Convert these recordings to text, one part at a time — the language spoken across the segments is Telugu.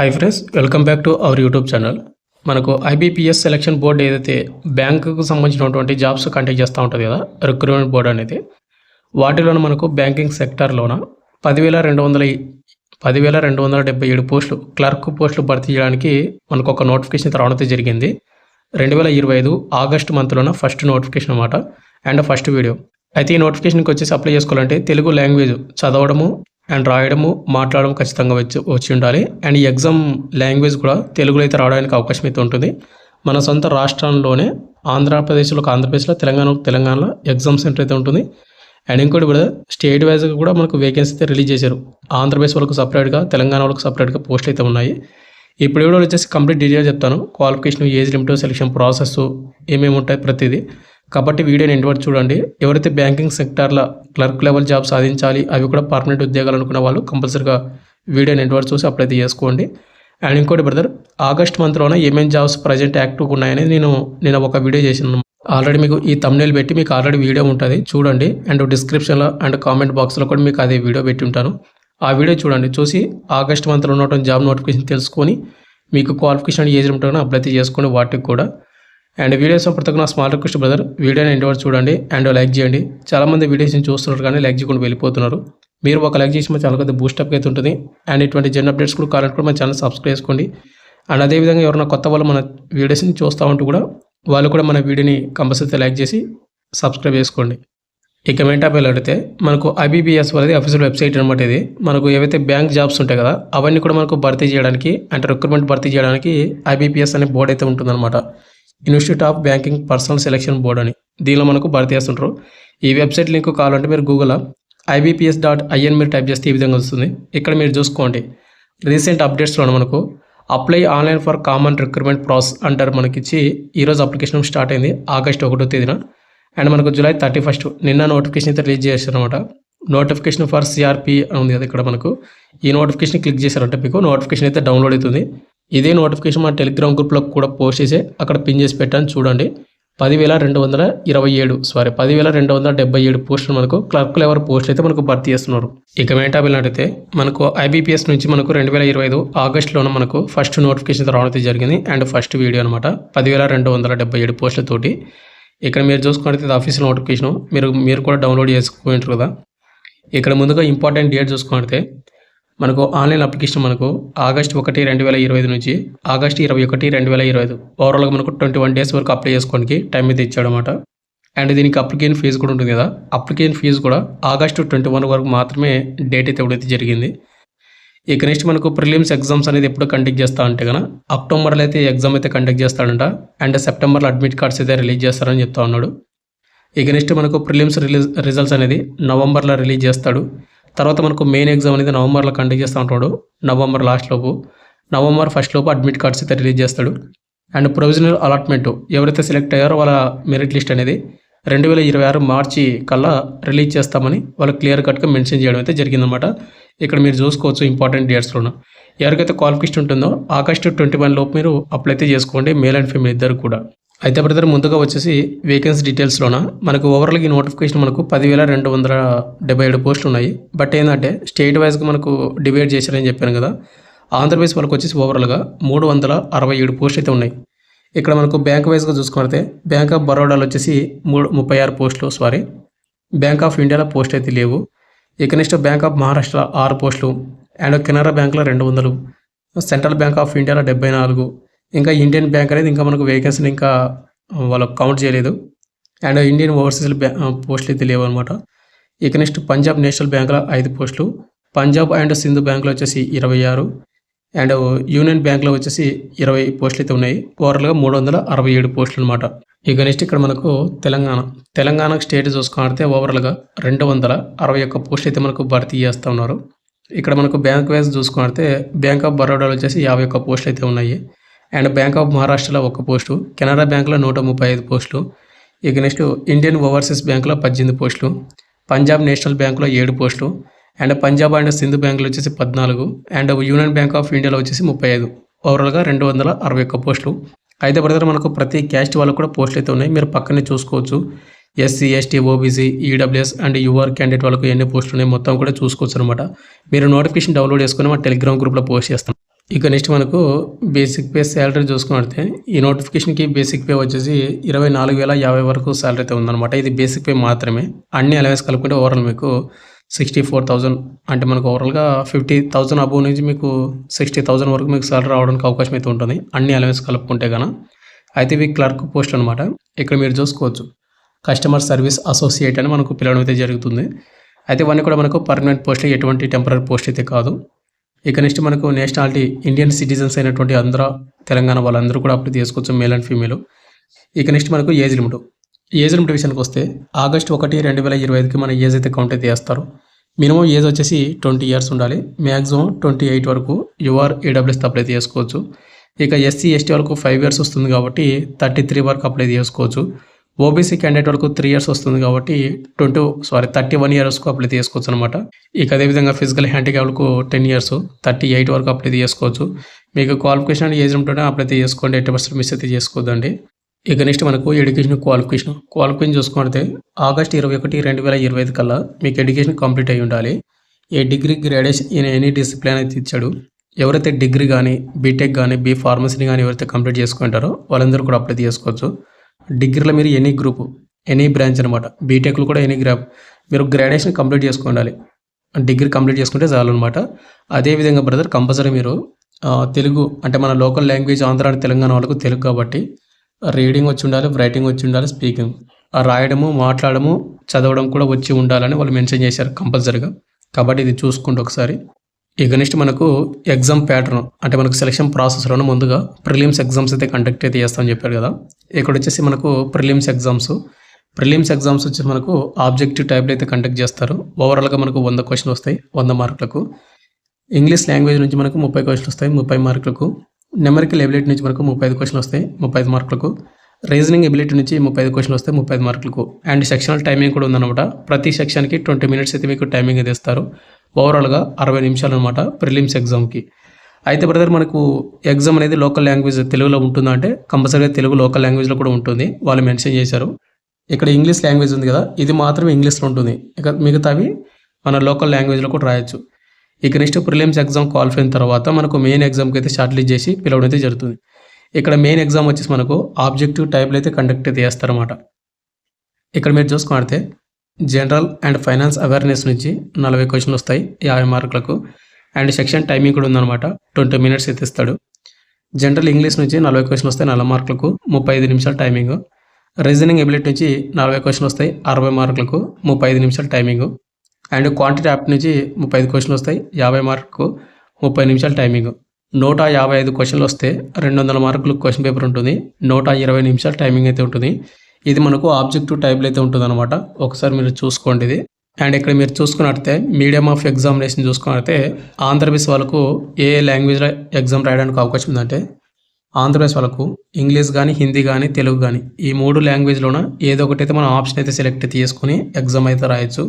Hi friends welcome back to our YouTube channel మనకు ఐబీపీఎస్ సెలక్షన్ బోర్డు ఏదైతే బ్యాంకుకు సంబంధించినటువంటి జాబ్స్ కండక్ట్ చేస్తూ ఉంటుంది కదా రిక్రూట్మెంట్ బోర్డు అనేది వాటిలోనూ మనకు బ్యాంకింగ్ సెక్టార్లోన పదివేల రెండు వందల పదివేల రెండు వందల డెబ్బై ఏడు పోస్టులు క్లర్క్ పోస్టులు భర్తీ చేయడానికి మనకు ఒక నోటిఫికేషన్ రావడం జరిగింది. రెండు వేల ఇరవై ఐదు ఆగస్టు మంత్లోన ఫస్ట్ నోటిఫికేషన్ అనమాట అండ్ ఫస్ట్ వీడియో అయితే ఈ నోటిఫికేషన్కి వచ్చేసి అప్లై చేసుకోవాలంటే తెలుగు లాంగ్వేజ్ చదవడము అండ్ రాయడము మాట్లాడడం ఖచ్చితంగా వచ్చి వచ్చి ఉండాలి. అండ్ ఈ ఎగ్జామ్ లాంగ్వేజ్ కూడా తెలుగులో అయితే రావడానికి అవకాశం అయితే ఉంటుంది. మన సొంత రాష్ట్రంలోనే ఆంధ్రప్రదేశ్లో ఆంధ్రప్రదేశ్లో తెలంగాణ తెలంగాణలో ఎగ్జామ్ సెంటర్ అయితే ఉంటుంది. అండ్ ఇంకోటి కూడా స్టేట్ వైజ్గా కూడా మనకు వేకెన్సీ అయితే రిలీజ్ చేశారు. ఆంధ్రప్రదేశ్ వాళ్ళకు సపరేట్గా తెలంగాణ వాళ్ళకు సపరేట్గా పోస్ట్ అయితే ఉన్నాయి. ఇప్పుడు కూడా వచ్చేసి కంప్లీట్ డీటెయిల్ చెప్తాను. Qualification age limit selection process ఏమేమి ఉంటాయి ప్రతిదీ. కాబట్టి వీడియోని ఎండ్ వరకు చూడండి. ఎవరైతే బ్యాంకింగ్ సెక్టార్లో క్లర్క్ లెవెల్ జాబ్ సాధించాలి అవి కూడా పర్మనెంట్ ఉద్యోగాలు అనుకున్న వాళ్ళు కంపల్సరీగా వీడియోని ఎండ్ వరకు చూసి అప్లై చేసుకోండి. అండ్ ఇంకోటి బ్రదర్ ఆగస్ట్ మంత్లోనే ఏమేమి జాబ్స్ ప్రజెంట్ యాక్టివ్గా ఉన్నాయని నేను నేను ఒక వీడియో చేసినాను ఆల్రెడీ మీకు ఈ తమ్నేల్ పెట్టి మీకు ఆల్రెడీ వీడియో ఉంటుంది. చూడండి. అండ్ డిస్క్రిప్షన్లో అండ్ కామెంట్ బాక్స్లో కూడా మీకు అదే వీడియో పెట్టి ఉంటాను. ఆ వీడియో చూడండి. చూసి ఆగస్ట్ మంత్లో ఉన్నటువంటి జాబ్ నోటిఫికేషన్ తెలుసుకొని మీకు క్వాలిఫికేషన్ ఏజ్ ఉంటుందో అప్లై చేసుకోండి. వాటికి కూడా అండ్ వీడియోస్ ప్రతి నా స్మాల్ రిక్వెస్ట్ బ్రదర్. వీడియోని ఎండ్ వరకు చూడండి అండ్ లైక్ చేయండి. చాలామంది వీడియోస్ని చూస్తున్నారు కానీ లైక్ చేయకుండా వెళ్ళిపోతున్నారు. మీరు ఒక లైక్ చేసి మా ఛానల్ కొద్దిగా బూస్టప్ అయితే ఉంటుంది అండ్ ఇటువంటి జన్ అప్డేట్స్ కూడా కావాలంటే కూడా మా ఛానల్ సబ్స్క్రైబ్ చేసుకోండి. అండ్ అదేవిధంగా ఎవరైనా కొత్త వాళ్ళు మన వీడియోస్ని చూస్తూ ఉంటూ కూడా వాళ్ళు కూడా మన వీడియోని కంపల్సరీ లైక్ చేసి సబ్స్క్రైబ్ చేసుకోండి. ఇక మెయిన్ టాపిక్ అడిగితే మనకు ఐబీబీఎస్ అనేది అఫీషియల్ వెబ్సైట్ అనమాట ఇది. మనకు ఏవైతే బ్యాంక్ జాబ్స్ ఉంటాయి కదా అవన్నీ కూడా మనకు భర్తీ చేయడానికి అంటే రిక్రూట్మెంట్ భర్తీ చేయడానికి ఐబీపీఎస్ అనే బోర్డు అయితే ఉంటుందన్నమాట. Institute of banking personnel selection board అని. దీనిలో మనకు భర్తీ చేస్తుంటారు ఈ వెబ్సైట్ లింక్ కావాలంటే మీరు గూగుల్ ఐబీపీఎస్ డాట్ ఐఎన్ మీరు టైప్ చేస్తే ఈ విధంగా వస్తుంది. ఇక్కడ మీరు చూసుకోండి. రీసెంట్ అప్డేట్స్లో మనకు apply online for common recruitment process అంటారు మనకిచ్చి ఈరోజు అప్లికేషన్ స్టార్ట్ అయింది ఆగస్ట్ ఒకటో తేదీన. అండ్ మనకు జూలై థర్టీ ఫస్ట్ నిన్న నోటిఫికేషన్ అయితే రిలీజ్ చేశారు అనమాట నోటిఫికేషన్ ఫర్ సిఆర్పి అని ఉంది కదా ఇక్కడ మనకు. ఈ నోటిఫికేషన్ క్లిక్ చేశారంటే మీకు నోటిఫికేషన్ అయితే డౌన్లోడ్ అవుతుంది. ఇదే నోటిఫికేషన్ మన టెలిగ్రామ్ గ్రూప్లో కూడా పోస్ట్ చేసి అక్కడ పిన్ చేసి పెట్టాను చూడండి. పదివేల రెండు వందల ఇరవై ఏడు సారీ పదివేల రెండు వందల డెబ్బై ఏడు పోస్టులు మనకు. క్లర్క్ లెవెల్ పోస్టులు అయితే మనకు భర్తీ చేస్తున్నారు. ఇక మేటా అడిగితే మనకు ఐబీపీఎస్ నుంచి మనకు రెండు వేల ఇరవై ఐదు ఆగస్టులోనే మనకు ఫస్ట్ నోటిఫికేషన్ రావడం జరిగింది అండ్ ఫస్ట్ వీడియో అనమాట పదివేల రెండు వందల డెబ్బై ఏడు పోస్టులతోటి ఇక్కడ మీరు చూసుకుంటే ఇది ఆఫీషియల్ నోటిఫికేషన్ మీరు మీరు కూడా డౌన్లోడ్ చేసుకుంటారు కదా. ఇక్కడ ముందుగా ఇంపార్టెంట్ డేట్ చూసుకుంటే మనకు ఆన్లైన్ అప్లికేషన్ మనకు ఆగస్ట్ ఒకటి రెండు వేల ఇరవై ఐదు నుంచి ఆగస్ట్ ఇరవై ఒకటి రెండు వేల ఇరవై ఐదు. ఓవరాల్గా మనకు ట్వంటీ వన్ డేస్ వరకు అప్లై చేసుకోవడానికి టైం అయితే ఇచ్చాడనమాట అండ్ దీనికి అప్లికేషన్ ఫీజు కూడా ఉంటుంది కదా. అప్లికేషన్ ఫీజు కూడా ఆగస్టు ట్వంటీ వన్ వరకు మాత్రమే డేట్ అయితే ఇవ్వడైతే జరిగింది. ఇక నెక్స్ట్ మనకు ప్రిలిమ్స్ ఎగ్జామ్స్ అనేది ఎప్పుడు కండక్ట్ చేస్తా అంటే కనుక అక్టోబర్లో అయితే ఎగ్జామ్ అయితే కండక్ట్ చేస్తాడంట. అండ్ సెప్టెంబర్లో అడ్మిట్ కార్డ్స్ అయితే రిలీజ్ చేస్తారని చెప్తా ఉన్నాడు. ఇక నెక్స్ట్ మనకు ప్రిలిమ్స్ రిలీజ్ రిజల్ట్స్ అనేది నవంబర్లో రిలీజ్ చేస్తాడు. తర్వాత మనకు మెయిన్ ఎగ్జామ్ అనేది నవంబర్లో కండక్ట్ చేస్తూ ఉంటాడు. నవంబర్ లాస్ట్ లోపు. నవంబర్ ఫస్ట్ లోపు అడ్మిట్ కార్డ్స్ అయితే రిలీజ్ చేస్తాడు. అండ్ ప్రొవిజనల్ అలాట్మెంట్ ఎవరైతే సెలెక్ట్ అయ్యారో వాళ్ళ మెరిట్ లిస్ట్ అనేది రెండు వేల ఇరవై ఆరు మార్చి కల్లా రిలీజ్ చేస్తామని వాళ్ళు క్లియర్ కట్గా మెన్షన్ చేయడం అయితే జరిగిందనమాట ఇక్కడ మీరు చూసుకోవచ్చు ఇంపార్టెంట్ డేట్స్లోనూ ఎవరికైతే క్వాలిఫికేషన్ ఉంటుందో ఆగస్టు ట్వంటీ వన్ లోపు మీరు అప్లై అయితే చేసుకోండి మేల్ అండ్ ఫీమేల్ ఇద్దరు కూడా. అయితే బ్రదర్ ముందుగా వచ్చేసి వేకెన్సీ డీటెయిల్స్లోన మనకు ఓవరాల్గా ఈ నోటిఫికేషన్ మనకు పదివేల రెండు వందల డెబ్బై ఏడు పోస్టులు ఉన్నాయి. బట్ ఏంటంటే స్టేట్ వైజ్గా మనకు డివైడ్ చేశారని చెప్పాను కదా. ఆంధ్రప్రదేశ్ మనకు వచ్చేసి ఓవరాల్గా మూడు వందల అరవై ఏడు పోస్టులు అయితే ఉన్నాయి. ఇక్కడ మనకు బ్యాంక్ వైజ్గా చూసుకుంటే బ్యాంక్ ఆఫ్ బరోడాలో వచ్చేసి మూడు ముప్పై ఆరు పోస్టులు సారీ బ్యాంక్ ఆఫ్ ఇండియాలో పోస్ట్ అయితే లేవు. ఇక నెక్స్ట్ బ్యాంక్ ఆఫ్ మహారాష్ట్ర ఆరు పోస్టులు అండ్ కెనరా బ్యాంక్లో రెండు వందలు. సెంట్రల్ బ్యాంక్ ఆఫ్ ఇండియాలో డెబ్బై నాలుగు. ఇంకా ఇండియన్ బ్యాంక్ అనేది ఇంకా మనకు వేకెన్సీని ఇంకా వాళ్ళు కౌంట్ చేయలేదు. అండ్ ఇండియన్ ఓవర్సీస్ బ్యా పోస్టులు అయితే లేవు అనమాట ఇక నెక్స్ట్ పంజాబ్ నేషనల్ బ్యాంక్లో ఐదు పోస్టులు పంజాబ్ అండ్ సింధు బ్యాంక్లో వచ్చేసి ఇరవై ఆరు. అండ్ యూనియన్ బ్యాంక్లో వచ్చేసి ఇరవై పోస్టులు అయితే ఉన్నాయి. ఓవరాల్గా మూడు వందల అరవై ఏడు పోస్టులు అనమాట ఇక నెక్స్ట్ ఇక్కడ మనకు తెలంగాణ తెలంగాణ స్టేట్ చూసుకుంటే ఓవరాల్గా రెండు వందల అరవై ఒక్క పోస్టులు అయితే మనకు భర్తీ చేస్తూ ఉన్నారు. ఇక్కడ మనకు బ్యాంక్ వైజ్ చూసుకుంటే బ్యాంక్ ఆఫ్ బరోడాలో వచ్చేసి యాభై ఒక్క పోస్టులు అయితే ఉన్నాయి. అండ్ బ్యాంక్ ఆఫ్ మహారాష్ట్రలో ఒక పోస్టు కెనరా బ్యాంక్లో నూట ముప్పై ఐదు పోస్టులు ఇక నెక్స్ట్ ఇండియన్ ఓవర్సీస్ బ్యాంక్లో పద్దెనిమిది పోస్టులు పంజాబ్ నేషనల్ బ్యాంక్లో ఏడు పోస్టులు అండ్ పంజాబ్ అండ్ సింధు బ్యాంకులు వచ్చేసి పద్నాలుగు అండ్ యూనియన్ బ్యాంక్ ఆఫ్ ఇండియాలో వచ్చేసి ముప్పై ఐదు. ఓవరాల్గా రెండు వందల అరవై ఒక్క పోస్టులు. అయితే బ్రదర్ మనకు ప్రతి క్యాస్ట్ వాళ్ళకు కూడా పోస్టులు అయితే ఉన్నాయి. మీరు పక్కనే చూసుకోవచ్చు. SC ST OBC EWS and UR candidate వాళ్ళకు ఎన్ని పోస్టులు ఉన్నాయి మొత్తం కూడా చూసుకోవచ్చు అనమాట మీరు నోటిఫికేషన్ డౌన్లోడ్ చేసుకుని మా టెలిగ్రామ్ గ్రూప్లో పోస్ట్ చేస్తాం. ఇక నెక్స్ట్ మనకు బేసిక్ పే శాలరీ చూసుకున్నట్టే ఈ నోటిఫికేషన్కి బేసిక్ పే వచ్చేసి ఇరవై నాలుగు వేల యాభై వరకు శాలరీ అయితే ఉందన్నమాట. ఇది బేసిక్ పే మాత్రమే. అన్ని అలవెన్స్ కలుపుకుంటే ఓవరాల్ మీకు సిక్స్టీ ఫోర్ థౌజండ్ అంటే మనకు ఓవరాల్గా ఫిఫ్టీ థౌజండ్ అబోవ్ నుంచి మీకు సిక్స్టీ థౌజండ్ వరకు మీకు శాలరీ రావడానికి అవకాశం అయితే ఉంటుంది. అన్ని అలవెన్స్ కలుపుకుంటే కన అయితే ఇవి క్లర్క్ పోస్ట్ అనమాట ఇక్కడ మీరు చూసుకోవచ్చు. కస్టమర్ సర్వీస్ అసోసియేట్ అని మనకు పిలవడం అయితే జరుగుతుంది. అయితే ఇవన్నీ కూడా మనకు పర్మనెంట్ పోస్ట్ ఎటువంటి టెంపరీ పోస్ట్ అయితే కాదు. ఇక నెక్స్ట్ మనకు నేషనాలిటీ ఇండియన్ సిటిజన్స్ అయినటువంటి ఆంధ్ర తెలంగాణ వాళ్ళందరూ కూడా అప్లై చేసుకోవచ్చు మేల్ అండ్ ఫీమేల్ ఇక నెక్స్ట్ మనకు ఏజ్ లిమిట్ ఏజ్ లిమిట్ విషయానికి వస్తే ఆగస్ట్ ఒకటి రెండు వేల ఇరవై ఐదుకి మన ఏజ్ అయితే కౌంట్ అయితే చేస్తారు. మినిమం ఏజ్ వచ్చేసి ట్వంటీ ఇయర్స్ ఉండాలి. మ్యాక్సిమం ట్వంటీ ఎయిట్ వరకు యుఆర్ ఈడబ్ల్యూఎస్ అప్లై చేసుకోవచ్చు. ఇక ఎస్సీ ఎస్టీ వరకు ఫైవ్ ఇయర్స్ వస్తుంది కాబట్టి థర్టీ త్రీ వరకు అప్లై చేసుకోవచ్చు. ఓబీసీ క్యాండిడేట్ వరకు త్రీ ఇయర్స్ వస్తుంది కాబట్టి ట్వంటీ సారీ థర్టీ వన్ ఇయర్స్కు అప్లై చేసుకోవచ్చు అనమాట ఇక అదేవిధంగా ఫిజికల్ హ్యాండిక్యాప్లకు టెన్ ఇయర్స్ థర్టీ ఎయిట్ వరకు అప్లై చేసుకోవచ్చు మీకు క్వాలిఫికేషన్ అండ్ ఏజ్ ఉంటుంటే అప్లై చేసుకోండి ఎయిటీ పర్సెంట్ మిస్ అయితే చేసుకోవద్దండి. ఇక నెక్స్ట్ మనకు ఎడ్యుకేషన్ క్వాలిఫికేషన్ క్వాలిఫికేషన్ చూసుకుంటే ఆగస్ట్ ఇరవై ఒకటి రెండు వేల ఇరవై ఐదు కల్లా మీకు ఎడ్యుకేషన్ కంప్లీట్ అయి ఉండాలి. ఏ degree graduation in any discipline అయితే ఇచ్చాడు ఎవరైతే డిగ్రీ కానీ బీటెక్ కానీ బీ ఫార్మసీని కానీ ఎవరైతే కంప్లీట్ చేసుకుంటారో వాళ్ళందరూ కూడా అప్లై చేసుకోవచ్చు డిగ్రీలో మీరు ఎనీ గ్రూప్ ఎనీ బ్రాంచ్ అనమాట బీటెక్లు కూడా ఎనీ గ్రాప్ మీరు గ్రాడ్యుయేషన్ కంప్లీట్ చేసుకోండి డిగ్రీ కంప్లీట్ చేసుకుంటే చాలు అనమాట అదేవిధంగా బ్రదర్ కంపల్సరీ మీరు తెలుగు అంటే మన local language Andhra and Telangana వాళ్ళకు తెలుగు కాబట్టి రీడింగ్ వచ్చి ఉండాలి రైటింగ్ వచ్చి ఉండాలి స్పీకింగ్. రాయడము మాట్లాడము చదవడం కూడా వచ్చి ఉండాలని వాళ్ళు మెన్షన్ చేశారు కంపల్సరీగా. కాబట్టి ఇది చూసుకుంటూ ఒకసారి. ఇక నెక్స్ట్ మనకు ఎగ్జామ్ ప్యాటర్న్ అంటే మనకు సెలక్షన్ ప్రాసెస్లోనే ముందుగా ప్రిలిమ్స్ ఎగ్జామ్స్ అయితే కండక్ట్ అయితే చేస్తామని చెప్పారు కదా. ఇక్కడ వచ్చేసి మనకు ప్రిలిమ్స్ ఎగ్జామ్స్ ప్రిలిమ్స్ ఎగ్జామ్స్ వచ్చేసి మనకు ఆబ్జెక్టివ్ టైప్లో అయితే కండక్ట్ చేస్తారు. ఓవరాల్గా మనకు వంద క్వశ్చన్లు వస్తాయి వంద మార్కులకు. ఇంగ్లీష్ లాంగ్వేజ్ నుంచి మనకు ముప్పై క్వశ్చన్లు వస్తాయి ముప్పై మార్కులకు. నెమరికల్ ఎబిలిటీ నుంచి మనకు ముప్పై ఐదు క్వశ్చన్లు వస్తాయి ముప్పై ఐదు మార్కులకు. రీజనింగ్ ఎబిలిటీ నుంచి ముప్పై ఐదు క్వశ్చన్ వస్తే ముప్పై ఐదు మార్కులకు. అండ్ సెక్షనల్ టైమింగ్ కూడా ఉందన్నమాట. ప్రతి సెక్షన్కి ట్వంటీ మినిట్స్ అయితే మీకు టైమింగ్ అయితే ఇస్తారు ఓవరాల్గా అరవై నిమిషాలు అనమాట ప్రిలిమ్స్ ఎగ్జామ్కి. అయితే బ్రదర్ మనకు ఎగ్జామ్ అనేది లోకల్ లాంగ్వేజ్ తెలుగులో ఉంటుందా అంటే కంపల్సరీగా తెలుగు లోకల్ లాంగ్వేజ్లో కూడా ఉంటుంది. వాళ్ళు మెన్షన్ చేశారు. ఇక్కడ ఇంగ్లీష్ లాంగ్వేజ్ ఉంది కదా ఇది మాత్రమే ఇంగ్లీష్లో ఉంటుంది. ఇక మిగతావి మన లోకల్ లాంగ్వేజ్లో కూడా రాయొచ్చు. ఇక నెక్స్ట్ ప్రిలిమ్స్ ఎగ్జామ్ క్వాలిఫై అయిన తర్వాత మనకు మెయిన్ ఎగ్జామ్కి అయితే షార్ట్ లిస్ట్ చేసి పిలవడం అయితే జరుగుతుంది. ఇక్కడ మెయిన్ ఎగ్జామ్ వచ్చేసి మనకు ఆబ్జెక్టివ్ టైప్లో అయితే కండక్ట్ అయితే చేస్తారన్నమాట. ఇక్కడ మీరు చూసుకుంటే జనరల్ అండ్ ఫైనాన్స్ అవేర్నెస్ నుంచి నలభై క్వశ్చన్లు వస్తాయి యాభై మార్కులకు. అండ్ సెక్షన్ టైమింగ్ కూడా ఉందన్నమాట. ట్వంటీ మినిట్స్ అయితే ఇస్తాడు. జనరల్ ఇంగ్లీష్ నుంచి నలభై క్వశ్చన్లు వస్తాయి నలభై మార్కులకు. ముప్పై ఐదు నిమిషాల టైమింగ్ రీజనింగ్ ఎబిలిటీ నుంచి నలభై క్వశ్చన్లు వస్తాయి అరవై మార్కులకు. ముప్పై ఐదు నిమిషాల టైమింగ్ అండ్ క్వాంటిటీ యాప్ నుంచి ముప్పై ఐదు క్వశ్చన్లు వస్తాయి యాభై మార్కులకు. ముప్పై నిమిషాల టైమింగ్ నూట యాభై ఐదు క్వశ్చన్లు వస్తే రెండు వందల మార్కులు క్వశ్చన్ పేపర్ ఉంటుంది. నూట ఇరవై నిమిషాలు టైమింగ్ అయితే ఉంటుంది. ఇది మనకు ఆబ్జెక్టివ్ టైప్లో అయితే ఉంటుంది అనమాట ఒకసారి మీరు చూసుకోండి ఇది. అండ్ ఇక్కడ మీరు చూసుకున్నట్టే మీడియం ఆఫ్ ఎగ్జామినేషన్ చూసుకున్నట్టే ఆంధ్రప్రదేశ్ వాళ్ళకు ఏ లాంగ్వేజ్లో ఎగ్జామ్ రాయడానికి అవకాశం ఉందంటే ఆంధ్రప్రదేశ్ వాళ్ళకు ఇంగ్లీష్ కానీ హిందీ కానీ తెలుగు కానీ ఈ మూడు లాంగ్వేజ్లోన ఏదో ఒకటి అయితే మనం ఆప్షన్ అయితే సెలెక్ట్ చేసుకుని ఎగ్జామ్ అయితే రాయొచ్చు.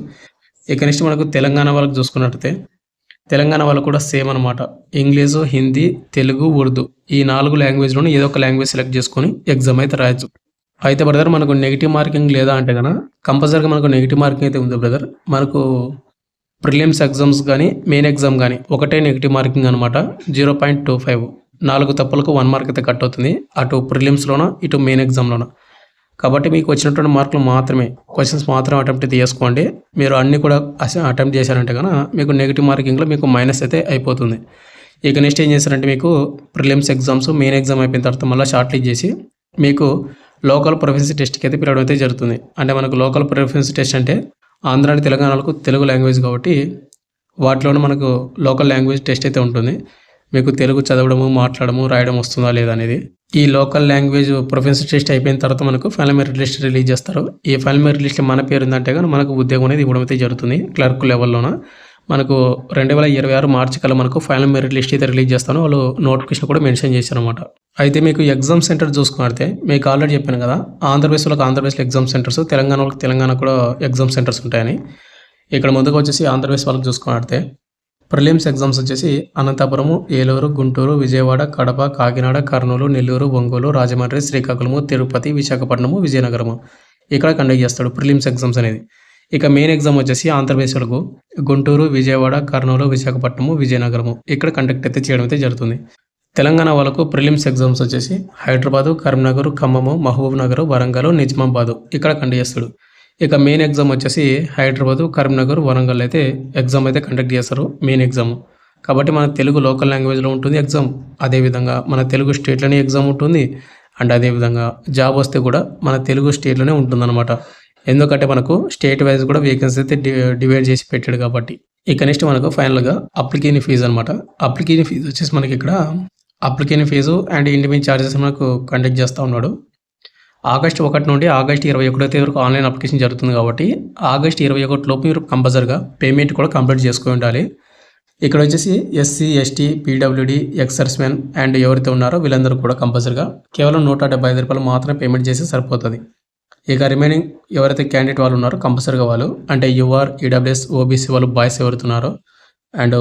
ఇక నెక్స్ట్ మనకు తెలంగాణ వాళ్ళకి చూసుకున్నట్టయితే తెలంగాణ వాళ్ళు కూడా సేమ్ అనమాట ఇంగ్లీషు హిందీ తెలుగు ఉర్దూ ఈ నాలుగు లాంగ్వేజ్లోనే ఏదో ఒక లాంగ్వేజ్ సెలెక్ట్ చేసుకొని ఎగ్జామ్ అయితే రాయొచ్చు. అయితే బ్రదర్ మనకు నెగిటివ్ మార్కింగ్ లేదా అంటే కనుక కంపల్సరీగా మనకు నెగిటివ్ మార్కింగ్ అయితే ఉంది బ్రదర్ మనకు ప్రిలిమ్స్ ఎగ్జామ్స్ కానీ మెయిన్ ఎగ్జామ్ కానీ ఒకటే నెగిటివ్ మార్కింగ్ అనమాట జీరో పాయింట్ టూ ఫైవ్ నాలుగు తప్పులకు వన్ మార్క్ అయితే కట్ అవుతుంది. అటు ప్రిలిమ్స్లోన ఇటు మెయిన్ ఎగ్జామ్లోన కాబట్టి మీకు వచ్చినటువంటి మార్కులు మాత్రమే క్వశ్చన్స్ మాత్రం అటెంప్ట్ అయితే మీరు అన్ని కూడా అటెంప్ట్ చేశారంటే కనుక మీకు నెగిటివ్ మార్కింగ్లో మీకు మైనస్ అయితే అయిపోతుంది. ఇక నెక్స్ట్ ఏం చేశారంటే మీకు ప్రిలిమ్స్ ఎగ్జామ్స్ మెయిన్ ఎగ్జామ్ అయిపోయిన తర్వాత మళ్ళీ షార్ట్ లిస్ట్ చేసి మీకు లోకల్ ప్రొఫెన్సీ టెస్ట్కి అయితే పిలవడం అయితే జరుగుతుంది. అంటే మనకు లోకల్ ప్రొఫెన్సీ టెస్ట్ అంటే ఆంధ్ర తెలంగాణకు తెలుగు లాంగ్వేజ్ కాబట్టి వాటిలోనే మనకు లోకల్ లాంగ్వేజ్ టెస్ట్ అయితే ఉంటుంది. మీకు తెలుగు చదవడము మాట్లాడము రాయడం వస్తుందా లేదా అనేది ఈ లోకల్ లాంగ్వేజ్ ప్రొఫెన్సీ టెస్ట్ అయిపోయిన తర్వాత మనకు ఫైనల్ మెరిట్ లిస్ట్ రిలీజ్ చేస్తారు. ఈ ఫైనల్ మెరిట్ మన పేరు ఉందంటే కానీ మనకు ఉద్యోగం అనేది ఇవ్వడం అయితే జరుగుతుంది క్లర్క్ లెవెల్లోన. మనకు రెండు వేల ఇరవై ఆరు మార్చి కల్లా మనకు ఫైనల్ మెరిట్ లిస్ట్ అయితే రిలీజ్ చేస్తాను. వాళ్ళు నోటిఫికేషన్ కూడా మెన్షన్ చేశారు అనమాట అయితే మీకు ఎగ్జామ్ సెంటర్ చూసుకుంటే మీకు ఆల్రెడీ చెప్పాను కదా ఆంధ్రప్రదేశ్ వాళ్ళకి ఆంధ్రప్రదేశ్లో ఎగ్జామ్ సెంటర్స్ తెలంగాణ వాళ్ళకి తెలంగాణ కూడా ఎగ్జామ్ సెంటర్స్ ఉంటాయని. ఇక్కడ ముందుకు వచ్చేసి ఆంధ్రప్రదేశ్ వాళ్ళకి చూసుకున్నట్టే ప్రిలిమ్స్ ఎగ్జామ్స్ వచ్చేసి అనంతపురము ఏలూరు గుంటూరు విజయవాడ కడప కాకినాడ కర్నూలు నెల్లూరు ఒంగోలు రాజమండ్రి శ్రీకాకుళము తిరుపతి విశాఖపట్నము విజయనగరము. ఇక్కడ కండక్ట్ చేస్తాడు ప్రిలిమ్స్ ఎగ్జామ్స్ అనేది. ఇక మెయిన్ ఎగ్జామ్ వచ్చేసి ఆంధ్రప్రదేశ్లకు. గుంటూరు విజయవాడ కర్నూలు విశాఖపట్నము విజయనగరము. ఇక్కడ కండక్ట్ అయితే చేయడం అయితే జరుగుతుంది. తెలంగాణ వాళ్ళకు ప్రిలిమ్స్ ఎగ్జామ్స్ వచ్చేసి హైదరాబాదు కరీంనగర్ ఖమ్మము మహబూబ్ నగర్ వరంగల్ నిజామాబాదు. ఇక్కడ కండక్ట్ చేస్తాడు. ఇక మెయిన్ ఎగ్జామ్ వచ్చేసి హైదరాబాదు కరీంనగర్ వరంగల్ అయితే ఎగ్జామ్ అయితే కండక్ట్ చేస్తారు మెయిన్ ఎగ్జామ్ కాబట్టి మన తెలుగు లోకల్ లాంగ్వేజ్లో ఉంటుంది ఎగ్జామ్ అదేవిధంగా మన తెలుగు స్టేట్లోనే ఎగ్జామ్ ఉంటుంది. అండ్ అదేవిధంగా జాబ్ వస్తే కూడా మన తెలుగు స్టేట్లోనే ఉంటుందన్నమాట. ఎందుకంటే మనకు స్టేట్ వైజ్ కూడా వేకెన్సీ అయితే డివైడ్ చేసి పెట్టాడు కాబట్టి. ఇక నెక్స్ట్ మనకు ఫైనల్గా అప్లికేషన్ ఫీజు అనమాట అప్లికేషన్ ఫీజు వచ్చేసి మనకి ఇక్కడ application fees and independent charges మనకు కండక్ట్ చేస్తూ ఉన్నాడు. ఆగస్ట్ ఒకటి నుండి ఆగస్ట్ ఇరవై ఒకటో తేదీ వరకు ఆన్లైన్ అప్లికేషన్ జరుగుతుంది కాబట్టి ఆగస్ట్ ఇరవై ఒకటి లోపు మీరు కంపల్సరిగా పేమెంట్ కూడా కంప్లీట్ చేసుకుని ఉండాలి. ఇక్కడ వచ్చేసి SC ST PWD ex servicemen and ఎవరైతే ఉన్నారో వీళ్ళందరూ కూడా కంపల్సరిగా కేవలం నూట డెబ్బై ఐదు రూపాయలు మాత్రమే పేమెంట్ చేస్తే సరిపోతుంది. ఇక రిమైనింగ్ ఎవరైతే క్యాండిడేట్ వాళ్ళు ఉన్నారో కంపల్సరిగా వాళ్ళు అంటే యూఆర్ ఈడబ్ల్యూఎస్ ఓబీసీ వాళ్ళు బాయ్స్ ఎవరుతున్నారో ఉన్నారో అండ్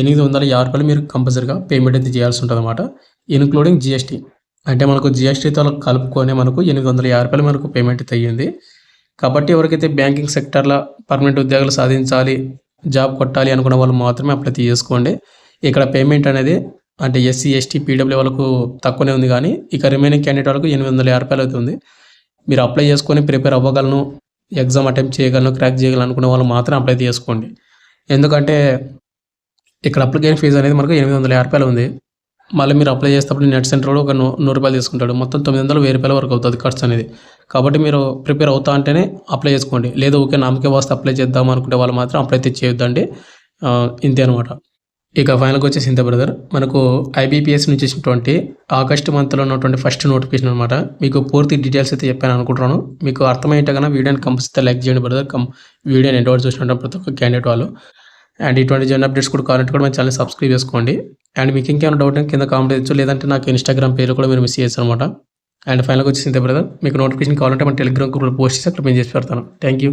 ఎనిమిది వందల యాభై రూపాయలు మీరు కంపల్సరిగా పేమెంట్ అయితే చేయాల్సి ఉంటుంది అనమాట ఇన్క్లూడింగ్ జిఎస్టీ. అంటే మనకు జిఎస్టీతో కలుపుకొని మనకు ఎనిమిది వందల యాభై రూపాయలు మనకు పేమెంట్ తగ్గింది అయ్యింది కాబట్టి ఎవరికైతే బ్యాంకింగ్ సెక్టర్లో పర్మనెంట్ ఉద్యోగాలు సాధించాలి జాబ్ కొట్టాలి అనుకున్న వాళ్ళు మాత్రమే అప్లై చేసుకోండి ఇక్కడ పేమెంట్ అనేది అంటే ఎస్సీ ఎస్టీ పీడబ్ల్యూ వాళ్ళకు తక్కువనే ఉంది కానీ ఇక రిమైనింగ్ క్యాండిడేట్ వాళ్ళకు ఎనిమిది వందల యాభై రూపాయలు అవుతుంది. మీరు అప్లై చేసుకొని ప్రిపేర్ అవ్వగలను ఎగ్జామ్ అటెంప్ట్ చేయగలను క్రాక్ చేయగలను అనుకునే వాళ్ళు మాత్రం అప్లై చేసుకోండి ఎందుకంటే ఇక్కడ అప్లికేషన్ ఫీజు అనేది మనకు ఎనిమిది వందల యాభై రూపాయలు ఉంది. మళ్ళీ మీరు అప్లై చేసేటప్పుడు నెట్ సెంటర్ కూడా ఒక నూ- నూరు రూపాయలు తీసుకుంటాడు. మొత్తం తొమ్మిది వందలు వెయ్యి రూపాయల వరకు అవుతుంది ఖర్చు అనేది. కాబట్టి మీరు ప్రిపేర్ అవుతా అంటేనే అప్లై చేసుకోండి. లేదు ఓకే నామకే వస్తే అప్లై చేద్దాం అనుకుంటే వాళ్ళు మాత్రం అప్లై అయితే చేయొద్దండి ఇంతే అనమాట ఇక ఫైనల్గా వచ్చేసి ఇంత బ్రదర్. మనకు ఐబీపీఎస్ నుంచి వచ్చినటువంటి ఆగస్ట్ మంత్లో ఉన్నటువంటి ఫస్ట్ నోటిఫికేషన్ అనమాట మీకు పూర్తి డీటెయిల్స్ అయితే చెప్పాను అనుకుంటున్నాను. మీకు అర్థమయ్యేట కన్నా వీడియోని కంపల్సరీ లైక్ చేయండి బ్రదర్. కం వీడియోని ఎండవర్స్ చూసినట్టు ప్రతి ఒక్క క్యాండిడేట్ వాళ్ళు. అండ్ ఇటువంటి జన్ అప్డేట్స్ కూడా కావాలంటే కూడా మన ఛానల్ సబ్స్క్రైబ్ చేసుకోండి. అండ్ మీకు ఇంకేమైనా డౌట్ కింద కామెంట్ ఇచ్చు లేదంటే నాకు ఇన్స్టాగ్రామ్ పేరు కూడా మీరు మిస్ చేయొచ్చు అనమాట అండ్ ఫైనల్గా వచ్చేసింది బ్రదర్ మీకు నోటిఫికేషన్ కావాలంటే మన టెలిగ్రామ్ గ్రూప్లో పోస్ట్ చేసి అక్కడ మేము చేసి పెడతాను. Thank you